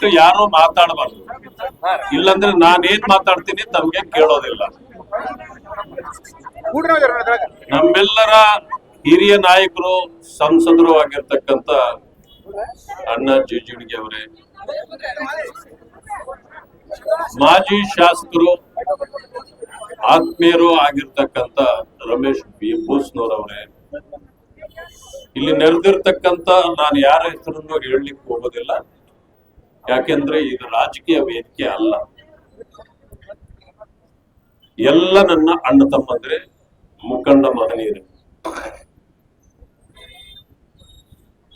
ದಯವಿಟ್ಟು ಯಾರು ಮಾತಾಡಬಾರ್ದು. ಇಲ್ಲಂದ್ರೆ ನಾನೇನ್ ಮಾತಾಡ್ತೀನಿ ತಮ್ಗೆ ಕೇಳೋದಿಲ್ಲ. ನಮ್ಮೆಲ್ಲರ ಹಿರಿಯ ನಾಯಕರು ಸಂಸದರು ಆಗಿರ್ತಕ್ಕಂತ ಅಣ್ಣ ಜಿಜಿಣಿಗೆ ಅವರೇ, ಮಾಜಿ ಶಾಸಕರು, ಆತ್ಮೀಯರು ಆಗಿರ್ತಕ್ಕಂತ ರಮೇಶ್ ಬಿ. ಭೂಸ್ನವರವರೇ, ಇಲ್ಲಿ ನೆರೆದಿರ್ತಕ್ಕಂತ ನಾನು ಯಾರ ಹೆಸರನ್ನು ಹೇಳಲಿಕ್ಕೆ ಹೋಗೋದಿಲ್ಲ. ಯಾಕೆಂದ್ರೆ ಇದು ರಾಜಕೀಯ ವೇದಿಕೆ ಅಲ್ಲ. ಎಲ್ಲ ನನ್ನ ಅಣ್ಣ ತಮ್ಮಂದ್ರೆ ಮುಖಂಡ ಮಹನೀಯರು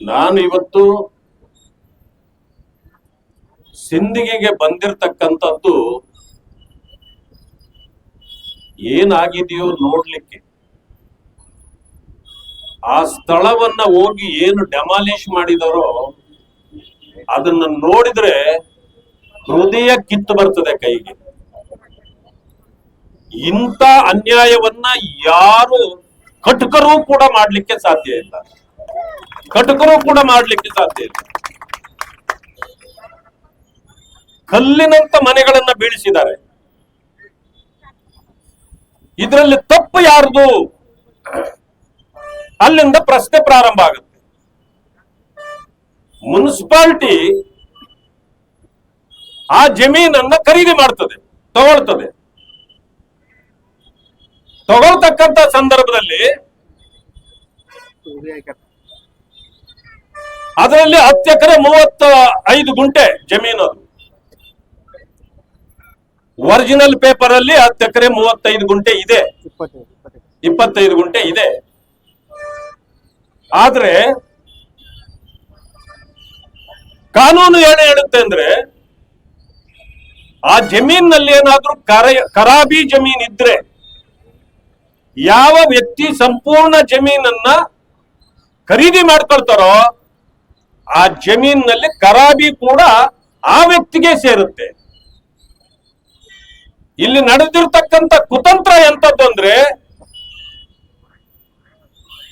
ನಾನು ಇವತ್ತು ಸಿಂದಿಗೆಗೆ ಬಂದಿರತಕ್ಕಂಥದ್ದು ಏನಾಗಿದೆಯೋ ನೋಡ್ಲಿಕ್ಕೆ. ಆ ಸ್ಥಳವನ್ನ ಹೋಗಿ ಏನು ಡೆಮಾಲಿಷ್ ಮಾಡಿದಾರೋ ಅದನ್ನ ನೋಡಿದ್ರೆ ಹೃದಯ ಕಿತ್ತು ಬರ್ತದೆ ಕೈಗೆ. ಇಂತ ಅನ್ಯಾಯವನ್ನ ಯಾರು ಕಟಕರೂ ಕೂಡ ಮಾಡ್ಲಿಕ್ಕೆ ಸಾಧ್ಯ ಇಲ್ಲ. ಕಟಕರು ಕೂಡ ಮಾಡ್ಲಿಕ್ಕೆ ಸಾಧ್ಯ ಇಲ್ಲ. ಕಲ್ಲಿನಂತ ಮನೆಗಳನ್ನ ಬೀಳಿಸಿದ್ದಾರೆ. ಇದರಲ್ಲಿ ತಪ್ಪು ಯಾರ್ದು? ಅಲ್ಲಿಂದ ಪ್ರಶ್ನೆ ಪ್ರಾರಂಭ ಆಗುತ್ತೆ. ಮುನ್ಸಿಪಾಲಿಟಿ ಆ ಜಮೀನನ್ನ ಖರೀದಿ ಮಾಡ್ತದೆ ತಗೊಳ್ತದೆ. ತಗೊಳ್ತಕ್ಕಂತ ಸಂದರ್ಭದಲ್ಲಿ ಅದರಲ್ಲಿ ಹತ್ತು ಎಕರೆ ಮೂವತ್ತ ಐದು ಗುಂಟೆ ಜಮೀನು ಅದು. ಒರಿಜಿನಲ್ ಪೇಪರ್ ಅಲ್ಲಿ ಹತ್ತು ಎಕರೆ ಮೂವತ್ತೈದು ಗುಂಟೆ ಇದೆ. ಇಪ್ಪತ್ತೈದು ಗುಂಟೆ ಇದೆ. ಆದ್ರೆ ಕಾನೂನು ಏನು ಹೇಳುತ್ತೆ ಅಂದ್ರೆ ಆ ಜಮೀನಿನಲ್ಲಿ ಏನಾದ್ರೂ ಕರ, ಕರಾಬಿ ಜಮೀನ್ ಇದ್ರೆ ಯಾವ ವ್ಯಕ್ತಿ ಸಂಪೂರ್ಣ ಜಮೀನನ್ನ ಖರೀದಿ ಮಾಡ್ಕೊಳ್ತಾರೋ ಆ ಜಮೀನಿನಲ್ಲಿ ಕರಾಬಿ ಕೂಡ ಆ ವ್ಯಕ್ತಿಗೆ ಸೇರುತ್ತೆ. ಇಲ್ಲಿ ನಡೆದಿರ್ತಕ್ಕಂಥ ಕುತಂತ್ರ ಎಂತದ್ದು ಅಂದ್ರೆ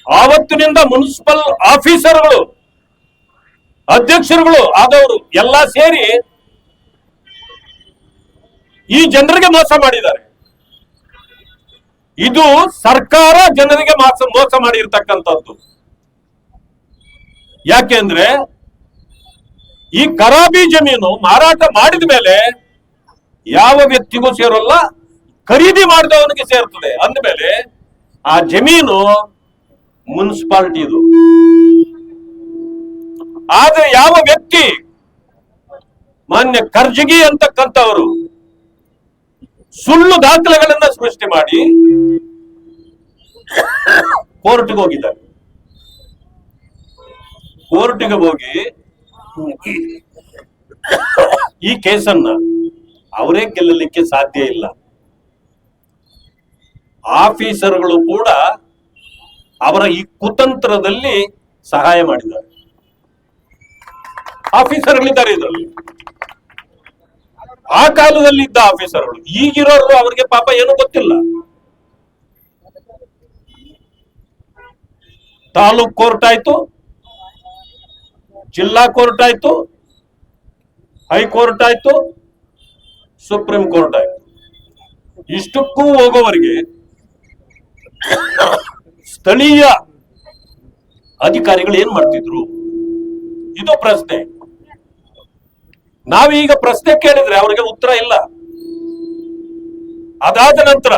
ಆವತ್ತಿನಿಂದ ಮುನ್ಸಿಪಲ್ ಆಫೀಸರ್ಗಳು ಅಧ್ಯಕ್ಷರುಗಳು ಆದವರು ಎಲ್ಲ ಸೇರಿ ಈ ಜನರಿಗೆ ಮೋಸ ಮಾಡಿದ್ದಾರೆ. ಇದು ಸರ್ಕಾರ ಜನರಿಗೆ ಮೋಸ ಮೋಸ ಮಾಡಿರ್ತಕ್ಕಂಥದ್ದು. ಯಾಕೆಂದ್ರೆ ಈ ಕರಾಬಿ ಜಮೀನು ಮಾರಾಟ ಮಾಡಿದ ಮೇಲೆ ಯಾವ ವ್ಯಕ್ತಿಗೂ ಸೇರೋಲ್ಲ, ಖರೀದಿ ಮಾಡಿದವನಿಗೆ ಸೇರ್ತದೆ ಅಂದಮೇಲೆ ಆ ಜಮೀನು ಮುನ್ಸಿಪಾಲಿಟಿದು. ಆದ್ರೆ ಯಾವ ವ್ಯಕ್ತಿ ಮಾನ್ಯ ಕರ್ಜಗಿ ಅಂತಕ್ಕಂಥವರು ಸುಳ್ಳು ದಾಖಲೆಗಳನ್ನ ಸೃಷ್ಟಿ ಮಾಡಿ ಕೋರ್ಟ್ಗೆ ಹೋಗಿದ್ದಾರೆ. ಕೋರ್ಟ್ಗೆ ಹೋಗಿ ಈ ಕೇಸನ್ನ ಅವರೇ ಗೆಲ್ಲಲಿಕ್ಕೆ ಸಾಧ್ಯ ಇಲ್ಲ. ಆಫೀಸರ್ಗಳು ಕೂಡ ಅವರ ಈ ಕುತಂತ್ರದಲ್ಲಿ ಸಹಾಯ ಮಾಡಿದ್ದಾರೆ. ಆಫೀಸರ್ಗಳಿದ್ದಾರೆ ಇದರಲ್ಲಿ. ಆ ಕಾಲದಲ್ಲಿ ಇದ್ದ ಆಫೀಸರ್ಗಳು. ಈಗಿರೋರು ಅವರಿಗೆ ಪಾಪ ಏನು ಗೊತ್ತಿಲ್ಲ. ತಾಲೂಕ್ ಕೋರ್ಟ್ ಆಯ್ತು, ಜಿಲ್ಲಾ ಕೋರ್ಟ್ ಆಯ್ತು, ಹೈಕೋರ್ಟ್ ಆಯ್ತು, ಸುಪ್ರೀಂ ಕೋರ್ಟ್ ಆಯ್ತು. ಇಷ್ಟಕ್ಕೂ ಹೋಗೋವರಿಗೆ ಸ್ಥಳೀಯ ಅಧಿಕಾರಿಗಳು ಏನ್ ಮಾಡ್ತಿದ್ರು? ಇದು ಪ್ರಶ್ನೆ. ನಾವೀಗ ಪ್ರಶ್ನೆ ಕೇಳಿದ್ರೆ ಅವರಿಗೆ ಉತ್ತರ ಇಲ್ಲ. ಅದಾದ ನಂತರ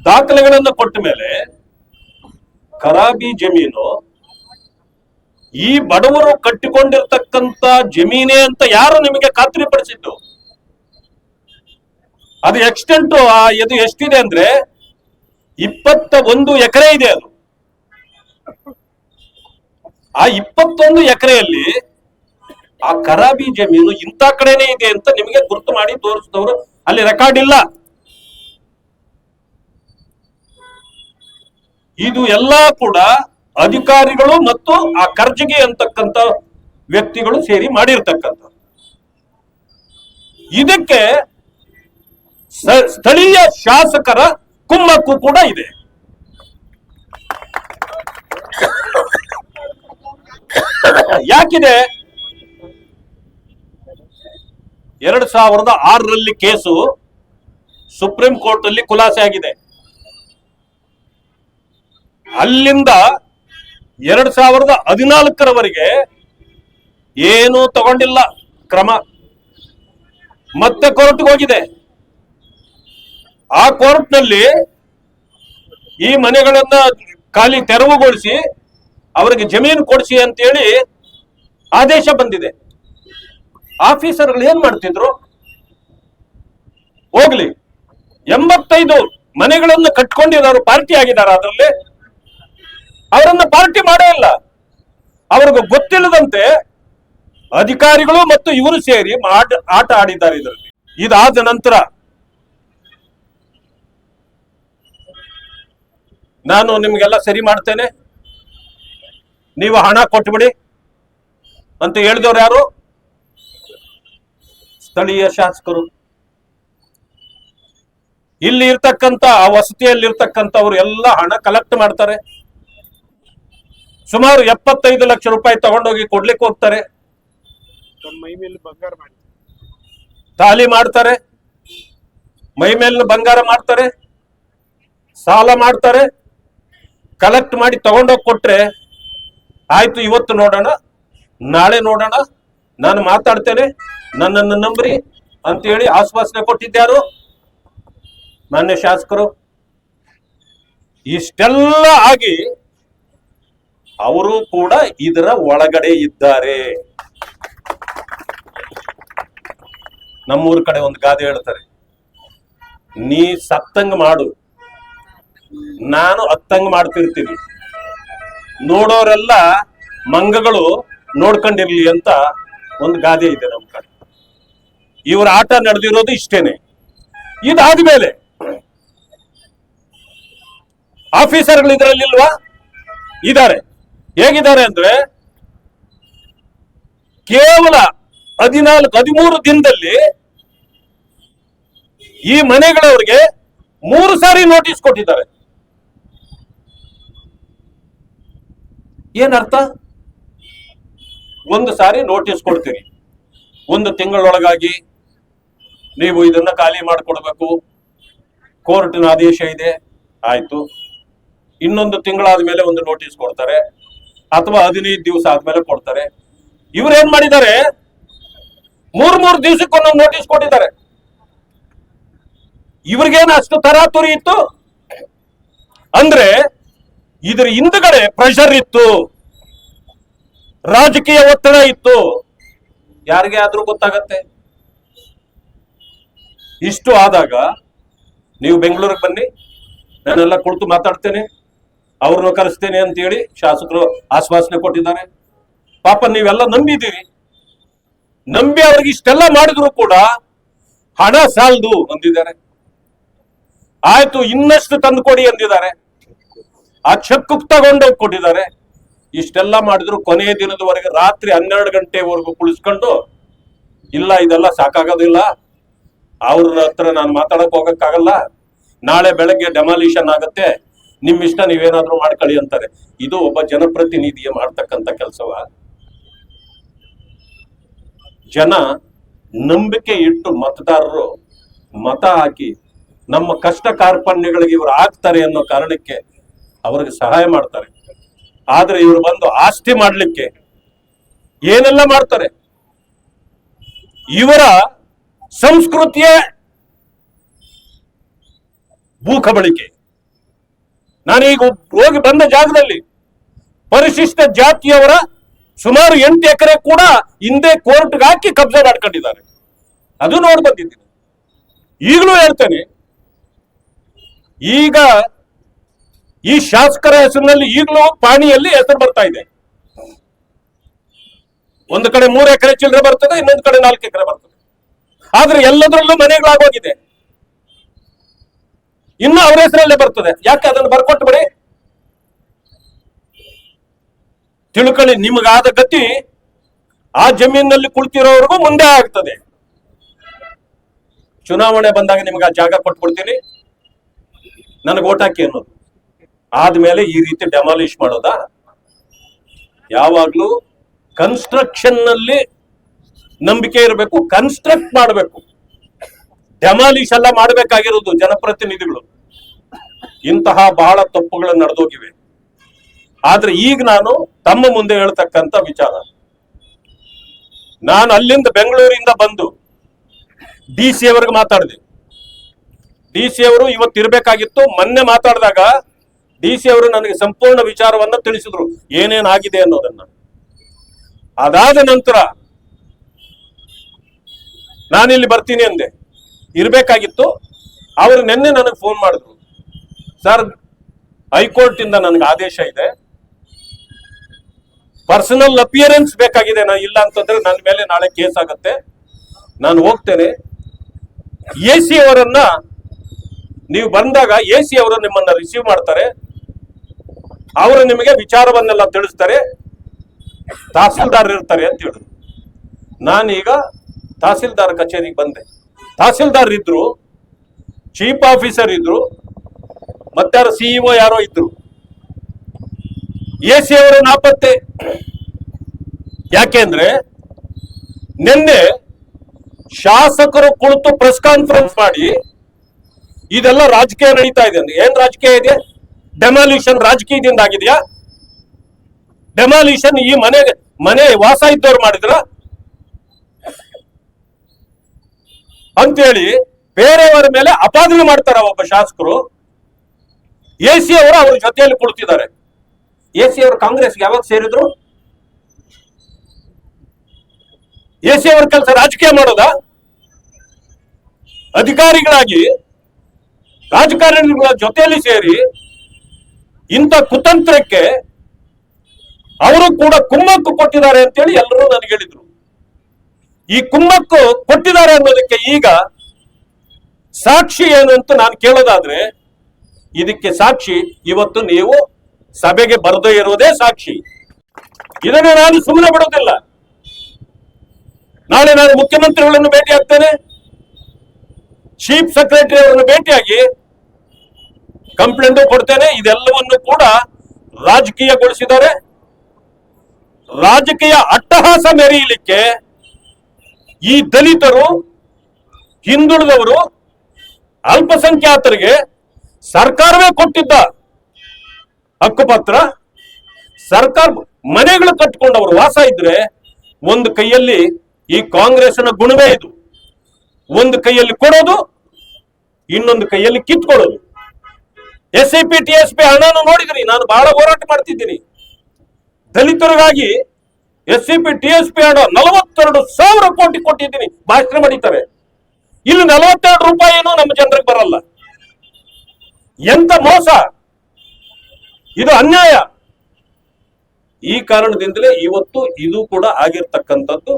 ದಾಖಲೆಗಳನ್ನು ಕೊಟ್ಟ ಮೇಲೆ ಕರಾಬಿ ಜಮೀನು ಈ ಬಡವರು ಕಟ್ಟಿಕೊಂಡಿರ್ತಕ್ಕಂತ ಜಮೀನೇ ಅಂತ ಯಾರು ನಿಮಗೆ ಖಾತ್ರಿ ಪಡಿಸಿದ್ದು ಅದು ಎಕ್ಸ್ಟೆಂಟ್ ಇದು ಎಷ್ಟಿದೆ ಅಂದ್ರೆ ಇಪ್ಪತ್ತ ಒಂದು ಎಕರೆ ಇದೆ ಅದು. ಆ ಇಪ್ಪತ್ತೊಂದು ಎಕರೆಯಲ್ಲಿ ಆ ಕರಾಬಿ ಜಮೀನು ಇಂಥ ಕಡೆನೇ ಇದೆ ಅಂತ ನಿಮಗೆ ಗುರುತು ಮಾಡಿ ತೋರಿಸಿದವರು ಅಲ್ಲಿ ರೆಕಾರ್ಡ್ ಇಲ್ಲ. ಇದು ಎಲ್ಲಾ ಕೂಡ ಅಧಿಕಾರಿಗಳು ಮತ್ತು ಆ ಖರ್ಜಿಗೆ ಅಂತಕ್ಕಂಥ ವ್ಯಕ್ತಿಗಳು ಸೇರಿ ಮಾಡಿರ್ತಕ್ಕಂಥ ಇದಕ್ಕೆ ಸ್ಥಳೀಯ ಶಾಸಕರ ಕುಮ್ಮಕ್ಕು ಕೂಡ ಇದೆ. ಯಾಕಿದೆ? ಎರಡ್ ಸಾವಿರದ ಆರರಲ್ಲಿ ಕೇಸು ಸುಪ್ರೀಂ ಕೋರ್ಟ್ ಅಲ್ಲಿ ಖುಲಾಸೆ ಆಗಿದೆ. ಅಲ್ಲಿಂದ ಎರಡ್ ಸಾವಿರದ ಹದಿನಾಲ್ಕರವರೆಗೆ ಏನೂ ತಗೊಂಡಿಲ್ಲ ಕ್ರಮ. ಮತ್ತೆ ಕೋರ್ಟ್ಗೆ ಹೋಗಿದೆ. ಆ ಕೋರ್ಟ್ನಲ್ಲಿ ಈ ಮನೆಗಳನ್ನ ಖಾಲಿ ತೆರವುಗೊಳಿಸಿ ಅವರಿಗೆ ಜಮೀನು ಕೊಡಿಸಿ ಅಂತೇಳಿ ಆದೇಶ ಬಂದಿದೆ. ಆಫೀಸರ್ಗಳು ಏನ್ ಮಾಡ್ತಿದ್ರು? ಹೋಗ್ಲಿ. ಎಂಬತ್ತೈದು ಮನೆಗಳನ್ನು ಕಟ್ಕೊಂಡಿದ್ದಾರೆ ಪಾರ್ಟಿ ಆಗಿದ್ದಾರೆ ಅದರಲ್ಲಿ? ಅವರನ್ನ ಪಾರ್ಟಿ ಮಾಡೇ ಇಲ್ಲ. ಅವ್ರಿಗೆ ಗೊತ್ತಿಲ್ಲದಂತೆ ಅಧಿಕಾರಿಗಳು ಮತ್ತು ಇವರು ಸೇರಿ ಆಟ ಆಡಿದ್ದಾರೆ ಇದರಲ್ಲಿ. ಇದಾದ ನಂತರ ನಾನು ನಿಮ್ಗೆಲ್ಲ ಸರಿ ಮಾಡ್ತೇನೆ. ನೀವು ಹಣ ಕೊಟ್ಬಿಡಿ ಅಂತ ಹೇಳಿದವ್ರು ಯಾರು? ಸ್ಥಳೀಯ ಶಾಸಕರು. ಇಲ್ಲಿ ಇರ್ತಕ್ಕಂತ ಆ ವಸತಿಯಲ್ಲಿ ಇರ್ತಕ್ಕಂಥವ್ರು ಎಲ್ಲ ಹಣ ಕಲೆಕ್ಟ್ ಮಾಡ್ತಾರೆ. ಸುಮಾರು ಎಪ್ಪತ್ತೈದು ಲಕ್ಷ ರೂಪಾಯಿ ತಗೊಂಡೋಗಿ ಕೊಡ್ಲಿಕ್ಕೆ ಹೋಗ್ತಾರೆ. ತಾಲಿ ಮಾಡ್ತಾರೆ. ಮೈ ಮೇಲಿನ ಬಂಗಾರ ಮಾಡ್ತಾರೆ. ಸಾಲ ಮಾಡ್ತಾರೆ. ಕಲೆಕ್ಟ್ ಮಾಡಿ ತಗೊಂಡೋಗಿ ಕೊಟ್ರೆ ಆಯ್ತು ಇವತ್ತು ನೋಡೋಣ ನಾಳೆ ನೋಡೋಣ ನಾನು ಮಾತಾಡ್ತೇನೆ, ನನ್ನನ್ನು ನಂಬ್ರಿ ಅಂತೇಳಿ ಆಶ್ವಾಸನೆ ಕೊಟ್ಟಿದ್ದಾರು ಮಾನ್ಯ ಶಾಸಕರು, ಇಷ್ಟೆಲ್ಲ ಆಗಿ ಅವರು ಕೂಡ ಇದರ ಒಳಗಡೆ ಇದ್ದಾರೆ. ನಮ್ಮೂರ ಕಡೆ ಒಂದು ಗಾದೆ ಹೇಳ್ತಾರೆ, ನೀ ಸತ್ತಂಗ್ ಮಾಡು, ನಾನು ಅತ್ತಂಗ ಮಾಡ್ತಿರ್ತೀನಿ. ನೋಡೋರೆಲ್ಲ ಮಂಗಗಳು ನೋಡ್ಕೊಂಡಿರ್ಲಿ ಅಂತ ಒಂದು ಗಾದೆ ಇದೆ ನಮ್ಮ ಕಡೆ. ಇವರ ಆಟ ನಡೆದಿರೋದು ಇಷ್ಟೇನೆ. ಇದಾದ್ಮೇಲೆ ಆಫೀಸರ್ಗಳು ಇದರಲ್ಲಿಲ್ವಾ ಇದ್ದಾರೆ. ಹೇಗಿದ್ದಾರೆ ಅಂದ್ರೆ ಕೇವಲ ಹದಿನಾಲ್ಕು, ಹದಿಮೂರು ದಿನದಲ್ಲಿ ಈ ಮನೆಗಳವರಿಗೆ ಮೂರು ಸಾರಿ ನೋಟಿಸ್ ಕೊಟ್ಟಿದ್ದಾರೆ. ಏನರ್ಥ ಒಂದು ಸಾರಿ ನೋಟಿಸ್ ಕೊಡ್ತೀರಿ. ಒಂದು ತಿಂಗಳೊಳಗಾಗಿ ನೀವು ಇದನ್ನ ಖಾಲಿ ಮಾಡಿಕೊಡ್ಬೇಕು. ಕೋರ್ಟಿನ ಆದೇಶ ಇದೆ. ಆಯ್ತು. ಇನ್ನೊಂದು ತಿಂಗಳಾದ ಮೇಲೆ ಒಂದು ನೋಟಿಸ್ ಕೊಡ್ತಾರೆ. ಅಥವಾ ಹದಿನೈದು ದಿವಸ ಆದ್ಮೇಲೆ ಕೊಡ್ತಾರೆ. ಇವ್ರೇನ್ ಮಾಡಿದ್ದಾರೆ? ಮೂರ್ ಮೂರ್ ದಿವಸಕ್ಕೊಂದೊಂದು ನೋಟಿಸ್ ಕೊಟ್ಟಿದ್ದಾರೆ. ಇವ್ರಿಗೇನು ಅಷ್ಟು ತರಾತುರಿ ಇತ್ತು? ಅಂದ್ರೆ ಇದ್ರ ಹಿಂದ್ಗಡೆ ಪ್ರೆಷರ್ ಇತ್ತು. ರಾಜಕೀಯ ಒತ್ತಡ ಇತ್ತು. ಯಾರಿಗೆ ಆದ್ರೂ ಗೊತ್ತಾಗತ್ತೆ? ಇಷ್ಟು ಆದಾಗ ನೀವು ಬೆಂಗಳೂರಿಗೆ ಬನ್ನಿ ನಾನೆಲ್ಲ ಕುಳಿತು ಮಾತಾಡ್ತೇನೆ, ಅವ್ರನ್ನ ಕರೆಸ್ತೇನೆ ಅಂತ ಹೇಳಿ ಶಾಸಕರು ಆಶ್ವಾಸನೆ ಕೊಟ್ಟಿದ್ದಾರೆ. ಪಾಪ ನೀವೆಲ್ಲ ನಂಬಿದ್ದೀರಿ. ನಂಬಿ ಅವ್ರಿಗೆ ಇಷ್ಟೆಲ್ಲ ಮಾಡಿದ್ರು ಕೂಡ ಹಣ ಸಾಲದು ಅಂದಿದ್ದಾರೆ. ಆಯ್ತು, ಇನ್ನಷ್ಟು ತಂದು ಕೊಡಿ ಅಂದಿದ್ದಾರೆ. ಆ ಚೆಕ್ ತಗೊಂಡೋಗಿ ಕೊಟ್ಟಿದ್ದಾರೆ. ಇಷ್ಟೆಲ್ಲ ಮಾಡಿದ್ರು ಕೊನೆಯ ದಿನದವರೆಗೆ ರಾತ್ರಿ ಹನ್ನೆರಡು ಗಂಟೆವರೆಗೂ ಕುಳಿಸ್ಕೊಂಡು, ಇಲ್ಲ, ಇದೆಲ್ಲ ಸಾಕಾಗೋದಿಲ್ಲ. ಅವ್ರ ಹತ್ರ ನಾನು ಮಾತಾಡಕ್ ಹೋಗಕ್ಕಾಗಲ್ಲ. ನಾಳೆ ಬೆಳಗ್ಗೆ ಡೆಮಾಲಿಷನ್ ಆಗುತ್ತೆ. ನಿಮ್ ಇಷ್ಟ, ನೀವೇನಾದ್ರೂ ಮಾಡ್ಕೊಳ್ಳಿ ಅಂತಾರೆ. ಇದು ಒಬ್ಬ ಜನಪ್ರತಿನಿಧಿಯ ಮಾಡ್ತಕ್ಕಂಥ ಕೆಲಸವ. ಜನ ನಂಬಿಕೆ ಇಟ್ಟು ಮತದಾರರು ಮತ ಹಾಕಿ ನಮ್ಮ ಕಷ್ಟ ಕಾರ್ಪಣ್ಯಗಳಿಗೆ ಇವರು ಆಗ್ತಾರೆ ಅನ್ನೋ ಕಾರಣಕ್ಕೆ ಅವ್ರಿಗೆ ಸಹಾಯ ಮಾಡ್ತಾರೆ. ಆದ್ರೆ ಇವರು ಬಂದು ಆಸ್ತಿ ಮಾಡಲಿಕ್ಕೆ ಏನೆಲ್ಲ ಮಾಡ್ತಾರೆ? ಇವರ ಸಂಸ್ಕೃತಿಯ ಭೂಕಬಳಿಕೆ. ನಾನೀಗ ಹೋಗಿ ಬಂದ ಜಾಗದಲ್ಲಿ ಪರಿಶಿಷ್ಟ ಜಾತಿಯವರ ಸುಮಾರು ಎಂಟು ಎಕರೆ ಕೂಡ ಹಿಂದೆ ಕೋರ್ಟ್ಗೆ ಹಾಕಿ ಕಬ್ಜೆ ಮಾಡ್ಕೊಂಡಿದ್ದಾರೆ ಅದು ನೋಡಿ ಬಂದಿದ್ದೀನಿ. ಈಗಲೂ ಹೇಳ್ತೇನೆ, ಈಗ ಈ ಶಾಸಕರ ಹೆಸರಿನಲ್ಲಿ ಈಗಲೂ ಪಾಣಿಯಲ್ಲಿ ಹೆಸರು ಬರ್ತಾ ಇದೆ. ಒಂದು ಕಡೆ ಮೂರು ಎಕರೆ ಚಿಲ್ಲರೆ ಬರ್ತದೆ, ಇನ್ನೊಂದು ಕಡೆ ನಾಲ್ಕು ಎಕರೆ ಬರ್ತದೆ. ಆದ್ರೆ ಎಲ್ಲದರಲ್ಲೂ ಮನೆಗಳಾಗೋಗಿದೆ. ಇನ್ನು ಅವರ ಹೆಸರಲ್ಲೇ ಬರ್ತದೆ. ಯಾಕೆ ಅದನ್ನು ಬರ್ಕೊಟ್ಟು ಬಿಡಿ? ತಿಳ್ಕೊಳ್ಳಿ ನಿಮಗಾದ ಗತಿ, ಆ ಜಮೀನಿನಲ್ಲಿ ಕುಳಿತಿರೋವರೆಗೂ ಮುಂದೆ ಆಗ್ತದೆ. ಚುನಾವಣೆ ಬಂದಾಗ ನಿಮ್ಗೆ ಆ ಜಾಗ ಕೊಟ್ಬಿಡ್ತೀನಿ. ನನಗೆ ಓಟ್ ಹಾಕಿ ಅನ್ನೋದು. ಆದ್ಮೇಲೆ ಈ ರೀತಿ ಡೆಮಾಲಿಷ್ ಮಾಡೋದಾ? ಯಾವಾಗ್ಲೂ ಕನ್ಸ್ಟ್ರಕ್ಷನ್ನಲ್ಲಿ ನಂಬಿಕೆ ಇರಬೇಕು ಕನ್ಸ್ಟ್ರಕ್ಟ್ ಮಾಡಬೇಕು. ಡೆಮಾಲಿಶ್ ಎಲ್ಲ ಮಾಡಬೇಕಾಗಿರೋದು ಜನಪ್ರತಿನಿಧಿಗಳು. ಇಂತಹ ಬಹಳ ತಪ್ಪುಗಳು ನಡೆದೋಗಿವೆ. ಆದ್ರೆ ಈಗ ನಾನು ತಮ್ಮ ಮುಂದೆ ಹೇಳ್ತಕ್ಕಂತ ವಿಚಾರ. ನಾನು ಅಲ್ಲಿಂದ ಬೆಂಗಳೂರಿಂದ ಬಂದು ಡಿ ಸಿ ಅವರಿಗೆ ಮಾತಾಡಿದೆ. ಡಿ ಸಿ ಅವರು ಇವತ್ತು ಇರಬೇಕಾಗಿತ್ತು. ಮೊನ್ನೆ ಮಾತಾಡಿದಾಗ ಡಿ ಸಿ ಅವರು ನನಗೆ ಸಂಪೂರ್ಣ ವಿಚಾರವನ್ನ ತಿಳಿಸಿದ್ರು. ಏನೇನಾಗಿದೆ ಅನ್ನೋದನ್ನ. ಅದಾದ ನಂತರ ನಾನಿಲ್ಲಿ ಬರ್ತೀನಿ ಅಂದೆ. ಇರಬೇಕಾಗಿತ್ತು. ಅವರು ನಿನ್ನೆ ನನಗೆ ಫೋನ್ ಮಾಡಿದ್ರು. ಸರ್ ಹೈಕೋರ್ಟ್ ಇಂದ ನನಗೆ ಆದೇಶ ಇದೆ. ಪರ್ಸನಲ್ ಅಪಿಯರೆನ್ಸ್ ಬೇಕಾಗಿದೆ. ನಾನು ಇಲ್ಲ ಅಂತಂದ್ರೆ ನನ್ನ ಮೇಲೆ ನಾಳೆ ಕೇಸ್ ಆಗುತ್ತೆ. ನಾನು ಹೋಗ್ತೇನೆ. ಎ ಸಿ ಅವರನ್ನ ನೀವು ಬಂದಾಗ ಎ ಸಿ ಅವರು ನಿಮ್ಮನ್ನ ರಿಸೀವ್ ಮಾಡ್ತಾರೆ. ಅವರು ನಿಮಗೆ ವಿಚಾರವನ್ನೆಲ್ಲ ತಿಳಿಸ್ತಾರೆ, ತಹಸೀಲ್ದಾರ್ ಇರ್ತಾರೆ ಅಂತ ಹೇಳಿದ್ರು ನಾನೀಗ ತಹಸೀಲ್ದಾರ್ ಕಚೇರಿಗೆ ಬಂದೆ. ತಹಸೀಲ್ದಾರ್ ಇದ್ರು ಚೀಫ್ ಆಫೀಸರ್ ಇದ್ರು ಮತ್ತಾರು ಸಿಇಒ ಯಾರೋ ಇದ್ರು. ಎ ಸಿ ಅವರು ನಾಪತ್ತೆ. ಯಾಕೆಂದ್ರೆ ನಿನ್ನೆ ಶಾಸಕರು ಕುಳಿತು ಪ್ರೆಸ್ ಕಾನ್ಫರೆನ್ಸ್ ಮಾಡಿ, ಇದೆಲ್ಲ ರಾಜಕೀಯ ನಡೀತಾ ಇದೆ ಏನ್ ರಾಜಕೀಯ ಇದೆ? ಡೆಮಾಲಿಷನ್ ರಾಜಕೀಯದಿಂದ ಆಗಿದೆಯಾ ಡೆಮಾಲಿಷನ್ ಈ ಮನೆ ಮನೆ ವಾಸ ಇದ್ದವ್ರು ಮಾಡಿದ್ರ? ಅಂತೇಳಿ ಬೇರೆಯವರ ಮೇಲೆ ಅಪಾದನೆ ಮಾಡ್ತಾರ ಒಬ್ಬ ಶಾಸಕರು. ಎ ಸಿ ಅವರು ಅವ್ರ ಜೊತೆಯಲ್ಲಿ ಕುಳಿತಿದ್ದಾರೆ. ಎ ಸಿ ಅವರು ಕಾಂಗ್ರೆಸ್ಗೆ ಯಾವಾಗ ಸೇರಿದ್ರು? ಎ ಸಿ ಅವರ ಕೆಲಸ ರಾಜಕೀಯ ಮಾಡೋದ? ಅಧಿಕಾರಿಗಳಾಗಿ ರಾಜಕಾರಣಿಗಳ ಜೊತೆಯಲ್ಲಿ ಸೇರಿ ಇಂಥ ಕುತಂತ್ರಕ್ಕೆ ಅವರು ಕೂಡ ಕುಮ್ಮಕ್ಕು ಕೊಟ್ಟಿದ್ದಾರೆ ಅಂತ ಹೇಳಿ ಎಲ್ಲರೂ ನನಗೆ ಹೇಳಿದ್ರು. ಈ ಕುಮ್ಮಕ್ಕು ಕೊಟ್ಟಿದ್ದಾರೆ ಅನ್ನೋದಕ್ಕೆ ಈಗ ಸಾಕ್ಷಿ ಏನು ಅಂತ ನಾನು ಕೇಳೋದಾದ್ರೆ, ಇದಕ್ಕೆ ಸಾಕ್ಷಿ ಇವತ್ತು ನೀವು ಸಭೆಗೆ ಬರದೇ ಇರುವುದೇ ಸಾಕ್ಷಿ. ಇದನ್ನು ನಾನು ಸುಮ್ಮನೆ ಬಿಡೋದಿಲ್ಲ. ನಾಳೆ ನಾನು ಮುಖ್ಯಮಂತ್ರಿಗಳನ್ನು ಭೇಟಿ ಆಗ್ತೇನೆ ಚೀಫ್ ಸೆಕ್ರೆಟರಿ ಅವರನ್ನು ಭೇಟಿಯಾಗಿ ಕಂಪ್ಲೇಂಟ್ ಕೊಡ್ತೇನೆ, ಇದೆಲ್ಲವನ್ನು ಕೂಡ ರಾಜಕೀಯಗೊಳಿಸಿದ್ದಾರೆ. ರಾಜಕೀಯ ಅಟ್ಟಹಾಸ ಮೆರೆಯಲಿಕ್ಕೆ ಈ ದಲಿತರು, ಹಿಂದುಳಿದವರು ಅಲ್ಪಸಂಖ್ಯಾತರಿಗೆ ಸರ್ಕಾರವೇ ಕೊಟ್ಟಿದ್ದ ಹಕ್ಕುಪತ್ರ, ಸರ್ಕಾರ ಮನೆಗಳು ಕಟ್ಟಿಕೊಂಡವರು ವಾಸ ಇದ್ರೆ ಒಂದು ಕೈಯಲ್ಲಿ ಈ ಕಾಂಗ್ರೆಸ್ನ ಗುಣವೇ ಇದು. ಒಂದು ಕೈಯಲ್ಲಿ ಕೊಡೋದು, ಇನ್ನೊಂದು ಕೈಯಲ್ಲಿ ಕಿತ್ಕೊಳ್ಳೋದು. S C P T S P ಹಣನ ನೋಡಿದ್ರಿ, ನಾನು ಬಹಳ ಹೋರಾಟ ಮಾಡ್ತಿದ್ದೀನಿ. ದಲಿತರಿಗಾಗಿ S C P T S P ಹಣ ನಲವತ್ತೆರಡು ಸಾವಿರ ಕೋಟಿ ಕೊಟ್ಟಿದ್ದೀನಿ, ಭಾಷಣ ಮಾಡಿದ್ದಾರೆ. ಇಲ್ಲಿ ನಲವತ್ತೆರಡು ರೂಪಾಯಿನೂ ನಮ್ಮ ಜನರಿಗೆ ಬರಲ್ಲ. ಎಂತ ಮೋಸ? ಇದು ಅನ್ಯಾಯ. ಈ ಕಾರಣದಿಂದಲೇ ಇವತ್ತು ಇದು ಕೂಡ ಆಗಿರ್ತಕ್ಕಂಥದ್ದು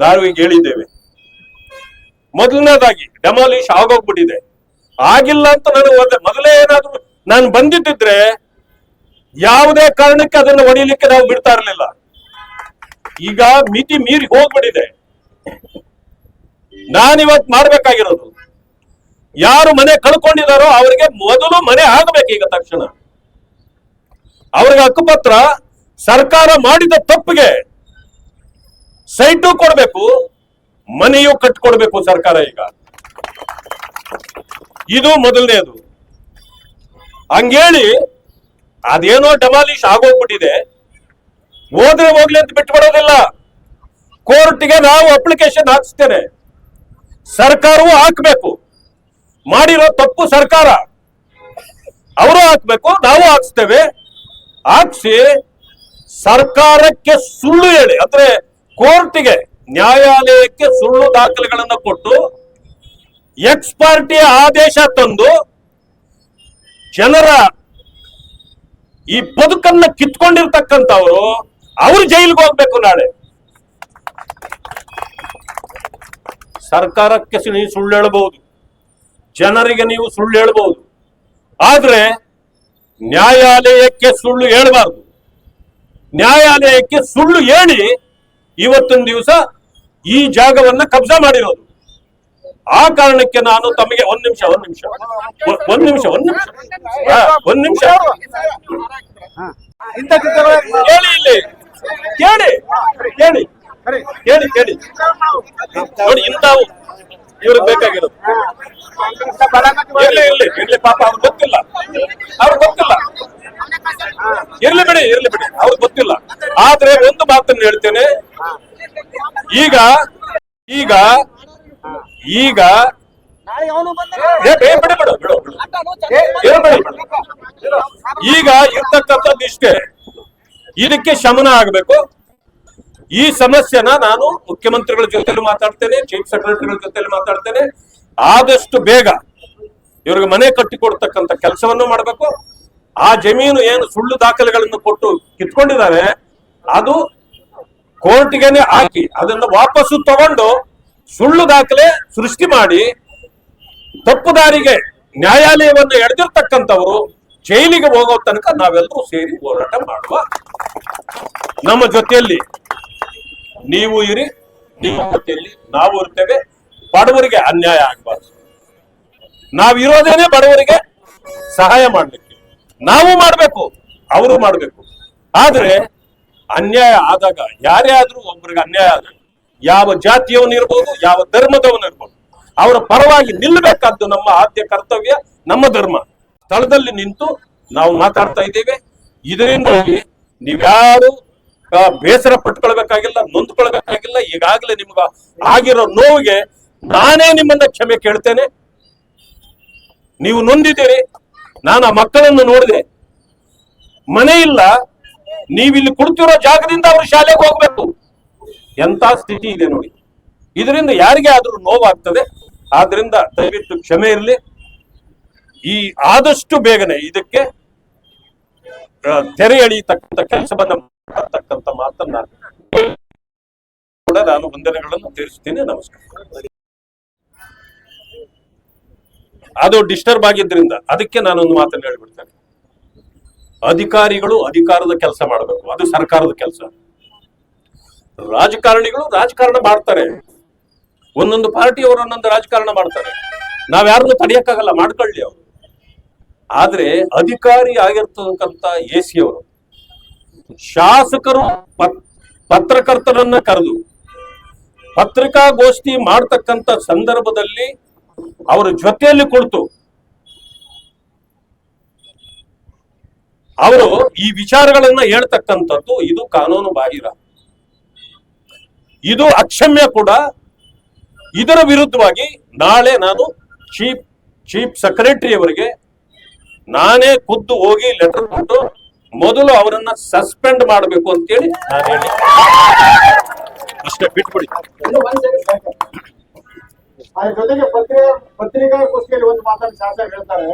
ನಾವೀಗ ಹೇಳಿದ್ದೇವೆ. ಮೊದಲನೇದಾಗಿ ಡೆಮಾಲಿಶ್ ಆಗೋಗ್ಬಿಟ್ಟಿದೆ. ಆಗಿಲ್ಲ ಅಂತ ನನಗೆ ಮೊದಲೇ ಏನಾದ್ರು ನಾನು ಬಂದಿದ್ದಿದ್ರೆ ಯಾವುದೇ ಕಾರಣಕ್ಕೆ ಅದನ್ನು ಹೊಡಿಲಿಕ್ಕೆ ನಾವು ಬಿಡ್ತಾ ಇರಲಿಲ್ಲ. ಈಗ ಮಿತಿ ಮೀರಿ ಹೋಗ್ಬಿಟ್ಟಿದೆ. ನಾನಿವತ್ ಮಾಡ್ಬೇಕಾಗಿರೋದು. ಯಾರು ಮನೆ ಕಳ್ಕೊಂಡಿದಾರೋ ಅವರಿಗೆ ಮೊದಲು ಮನೆ ಆಗಬೇಕು ಈಗ ತಕ್ಷಣ. ಅವ್ರಿಗೆ ಹಕ್ಕುಪತ್ರ ಸರ್ಕಾರ ಮಾಡಿದ ತಪ್ಪಿಗೆ ಸೈಟು ಕೊಡ್ಬೇಕು, ಮನೆಯೂ ಕಟ್ಕೊಡ್ಬೇಕು ಸರ್ಕಾರ ಈಗ. ಇದು ಮೊದಲನೇದು. ಹಂಗೇಳಿ ಅದೇನೋ ಡೆಮಾಲಿಶ್ ಆಗೋಗ್ಬಿಟ್ಟಿದೆ. ಹೋದ್ರೆ ಹೋಗ್ಲಿ ಅಂತ ಬಿಟ್ಬಿಡೋದಿಲ್ಲ ಕೋರ್ಟ್ಗೆ ನಾವು ಅಪ್ಲಿಕೇಶನ್ ಹಾಕಿಸ್ತೇನೆ. ಸರ್ಕಾರವೂ ಹಾಕ್ಬೇಕು. ಮಾಡಿರೋ ತಪ್ಪು ಸರ್ಕಾರ. ಅವರು ಹಾಕ್ಬೇಕು, ನಾವು ಹಾಕ್ಸ್ತೇವೆ. ಹಾಕ್ಸಿ ಸರ್ಕಾರಕ್ಕೆ ಸುಳ್ಳು ಹೇಳಿ, ಅಂದ್ರೆ ಕೋರ್ಟ್ಗೆ ನ್ಯಾಯಾಲಯಕ್ಕೆ ಸುಳ್ಳು ದಾಖಲೆಗಳನ್ನು ಕೊಟ್ಟು ಎಕ್ಸ್ ಪಾರ್ಟಿ ಆದೇಶ ತಂದು ಜನರ ಈ ಬದುಕನ್ನ ಕಿತ್ಕೊಂಡಿರ್ತಕ್ಕಂಥವ್ರು ಅವ್ರು ಜೈಲಿಗೆ ಹೋಗ್ಬೇಕು ನಾಳೆ. ಸರ್ಕಾರಕ್ಕೆ ನೀವು ಸುಳ್ಳು ಹೇಳಬಹುದು ಜನರಿಗೆ ನೀವು ಸುಳ್ಳು ಹೇಳಬಹುದು ಆದ್ರೆ ನ್ಯಾಯಾಲಯಕ್ಕೆ ಸುಳ್ಳು ಹೇಳಬಾರ್ದು. ನ್ಯಾಯಾಲಯಕ್ಕೆ ಸುಳ್ಳು ಹೇಳಿ ಇವತ್ತೊಂದು ದಿವಸ ಈ ಜಾಗವನ್ನ ಕಬ್ಜಾ ಮಾಡಿರೋದು. ಆ ಕಾರಣಕ್ಕೆ ನಾನು ತಮಗೆ ಒಂದ್ ನಿಮಿಷ ಒಂದ್ ನಿಮಿಷ. ಒಂದ್ ನಿಮಿಷ ಒಂದ್ ನಿಮಿಷ. ಒಂದ್ ನಿಮಿಷ. ಕೇಳಿ ಇಲ್ಲಿ. ಕೇಳಿ. ಕೇಳಿ. ಕೇಳಿ ಕೇಳಿ. ನೋಡಿ ಇಂಥವು ಇವ್ರಿಗೆ ಬೇಕಾಗಿರೋದು. ಇರ್ಲಿ ಇರ್ಲಿ. ಇರ್ಲಿ ಪಾಪ ಅವ್ರಿಗೆ ಗೊತ್ತಿಲ್ಲ. ಅವ್ರಿಗೆ ಗೊತ್ತಿಲ್ಲ. ಇರ್ಲಿ ಬಿಡಿ ಇರ್ಲಿ ಬಿಡಿ. ಅವ್ರು ಗೊತ್ತಿಲ್ಲ. ಆದ್ರೆ ಒಂದು ಮಾತನ್ನು ಹೇಳ್ತೇನೆ. ಈಗ ಈಗ ಈಗ. ಈಗ ಇರ್ತಕ್ಕಂಥದ್ದು ಇಷ್ಟೇ. ಇದಕ್ಕೆ ಶಮನ ಆಗಬೇಕು. ಈ ಸಮಸ್ಯೆನ ನಾನು ಮುಖ್ಯಮಂತ್ರಿಗಳ ಜೊತೆಲಿ ಮಾತಾಡ್ತೇನೆ ಚೀಫ್ ಸೆಕ್ರೆಟರಿಗಳ ಜೊತೆಲಿ ಮಾತಾಡ್ತೇನೆ. ಆದಷ್ಟು ಬೇಗ ಇವ್ರಿಗೆ ಮನೆ ಕಟ್ಟಿಕೊಡ್ತಕ್ಕಂಥ ಕೆಲಸವನ್ನು ಮಾಡಬೇಕು. ಆ ಜಮೀನು ಏನು ಸುಳ್ಳು ದಾಖಲೆಗಳನ್ನು ಕೊಟ್ಟು ಕಿತ್ಕೊಂಡಿದ್ದಾರೆ ಅದು ಕೋರ್ಟ್ಗೆನೆ ಹಾಕಿ ಅದನ್ನ ವಾಪಸ್ಸು ತಗೊಂಡು ಸುಳ್ಳು ದಾಖಲೆ ಸೃಷ್ಟಿ ಮಾಡಿ ತಪ್ಪು ದಾರಿಗೆ ನ್ಯಾಯಾಲಯವನ್ನು ಎಳೆದಿರ್ತಕ್ಕಂಥವರು ಜೈಲಿಗೆ ಹೋಗೋ ತನಕ ನಾವೆಲ್ಲರೂ ಸೇರಿ ಹೋರಾಟ ಮಾಡುವ ನಮ್ಮ ಜೊತೆಯಲ್ಲಿ ನೀವು ಇರಿ, ನಿಮ್ಮ ಜೊತೆಯಲ್ಲಿ ನಾವು ಇರ್ತೇವೆ. ಬಡವರಿಗೆ ಅನ್ಯಾಯ ಆಗಬಾರ್ದು. ನಾವಿರೋದೇನೆ ಬಡವರಿಗೆ ಸಹಾಯ ಮಾಡ್ಲಿಕ್ಕೆ. ನಾವು ಮಾಡಬೇಕು, ಅವರು ಮಾಡಬೇಕು. ಆದ್ರೆ ಅನ್ಯಾಯ ಆದಾಗ ಯಾರೇ ಆದ್ರೂ ಒಬ್ಬರಿಗೆ ಅನ್ಯಾಯ ಆದಾಗ ಯಾವ ಜಾತಿಯವನು ಇರ್ಬೋದು, ಯಾವ ಧರ್ಮದವನು ಇರ್ಬೋದು. ಅವರ ಪರವಾಗಿ ನಿಲ್ಲಬೇಕಾದ್ದು ನಮ್ಮ ಆದ್ಯ ಕರ್ತವ್ಯ, ನಮ್ಮ ಧರ್ಮ. ಸ್ಥಳದಲ್ಲಿ ನಿಂತು ನಾವು ಮಾತಾಡ್ತಾ ಇದ್ದೇವೆ. ಇದರಿಂದಾಗಿ ನೀವ್ಯಾರು ಬೇಸರ ಪಟ್ಕೊಳ್ಬೇಕಾಗಿಲ್ಲ, ನೊಂದ್ಕೊಳ್ಬೇಕಾಗಿಲ್ಲ. ಈಗಾಗಲೇ ನಿಮ್ಗ ಆಗಿರೋ ನೋವಿಗೆ ನಾನೇ ನಿಮ್ಮನ್ನ ಕ್ಷಮೆ ಕೇಳ್ತೇನೆ. ನೀವು ನೊಂದಿದ್ದೀರಿ, ನಾನು ಆ ಮಕ್ಕಳನ್ನು ನೋಡಿದೆ. ಮನೆ ಇಲ್ಲ, ನೀವಿಲ್ಲಿ ಕುಳಿತಿರೋ ಜಾಗದಿಂದ ಅವರು ಶಾಲೆಗೆ ಹೋಗ್ಬೇಕು. ಎಂತ ಸ್ಥಿತಿ ಇದೆ ನೋಡಿ. ಇದರಿಂದ ಯಾರಿಗೆ ಆದರೂ ನೋವಾಗ್ತದೆ. ಆದ್ರಿಂದ ದಯವಿಟ್ಟು ಕ್ಷಮೆ ಇರಲಿ. ಈ ಆದಷ್ಟು ಬೇಗನೆ ಇದಕ್ಕೆ ತೆರೆ ಎಳೆಯತಕ್ಕಂಥ ಕೆಲಸವನ್ನ ಮಾಡತಕ್ಕಂಥ ಮಾತನ್ನ ಕೂಡ ನಾನು ವಂದನೆಗಳನ್ನು ತಿಳಿಸ್ತೀನಿ ನಮಸ್ಕಾರ. ಅದು ಡಿಸ್ಟರ್ಬ್ ಆಗಿದ್ರಿಂದ ಅದಕ್ಕೆ ನಾನೊಂದು ಮಾತನ್ನು ಹೇಳ್ಬಿಡ್ತೇನೆ. ಅಧಿಕಾರಿಗಳು ಅಧಿಕಾರದ ಕೆಲಸ ಮಾಡಬೇಕು. ಅದು ಸರ್ಕಾರದ ಕೆಲಸ. ರಾಜಕಾರಣಿಗಳು ರಾಜಕಾರಣ ಮಾಡ್ತಾರೆ. ಒಂದೊಂದು ಪಾರ್ಟಿಯವರು ಒಂದೊಂದು ರಾಜಕಾರಣ ಮಾಡ್ತಾರೆ. ನಾವ್ ಯಾರನ್ನು ತಡೆಯಕ್ಕಾಗಲ್ಲ, ಮಾಡ್ಕೊಳ್ಳಿ ಅವರು. ಆದ್ರೆ ಅಧಿಕಾರಿ ಆಗಿರ್ತಕ್ಕಂತ ಎ ಸಿ ಅವರು, ಶಾಸಕರು ಪತ್- ಪತ್ರಕರ್ತರನ್ನ ಕರೆದು ಪತ್ರಿಕಾಗೋಷ್ಠಿ ಮಾಡ್ತಕ್ಕಂತ ಸಂದರ್ಭದಲ್ಲಿ ಅವರ ಜೊತೆಯಲ್ಲಿ ಕುಳಿತು ಅವರು ಈ ವಿಚಾರಗಳನ್ನ ಹೇಳ್ತಕ್ಕಂಥದ್ದು ಇದು ಕಾನೂನು ಬಾಹಿರ. ಇದು ಅಕ್ಷಮ್ಯ ಕೂಡ. ಇದರ ವಿರುದ್ಧವಾಗಿ ನಾಳೆ ನಾನು ಚೀಫ್ ಚೀಫ್ ಸೆಕ್ರೆಟರಿ ಅವರಿಗೆ ನಾನೇ ಖುದ್ದು ಹೋಗಿ ಲೆಟರ್ ಕೊಟ್ಟು ಮೊದಲು ಅವರನ್ನ ಸಸ್ಪೆಂಡ್ ಮಾಡಬೇಕು ಅಂತೇಳಿ ನಾನು ಹೇಳಿ. ಅಷ್ಟೇ, ಬಿಟ್ಬಿಡಿ. ಜೊತೆಗೆ ಪತ್ರಿಕೆ ಪತ್ರಿಕಾಗೋಷ್ಠಿಯಲ್ಲಿ ಒಂದು ಮಾತನ್ನು ಶಾಸಕ ಹೇಳ್ತಾರೆ.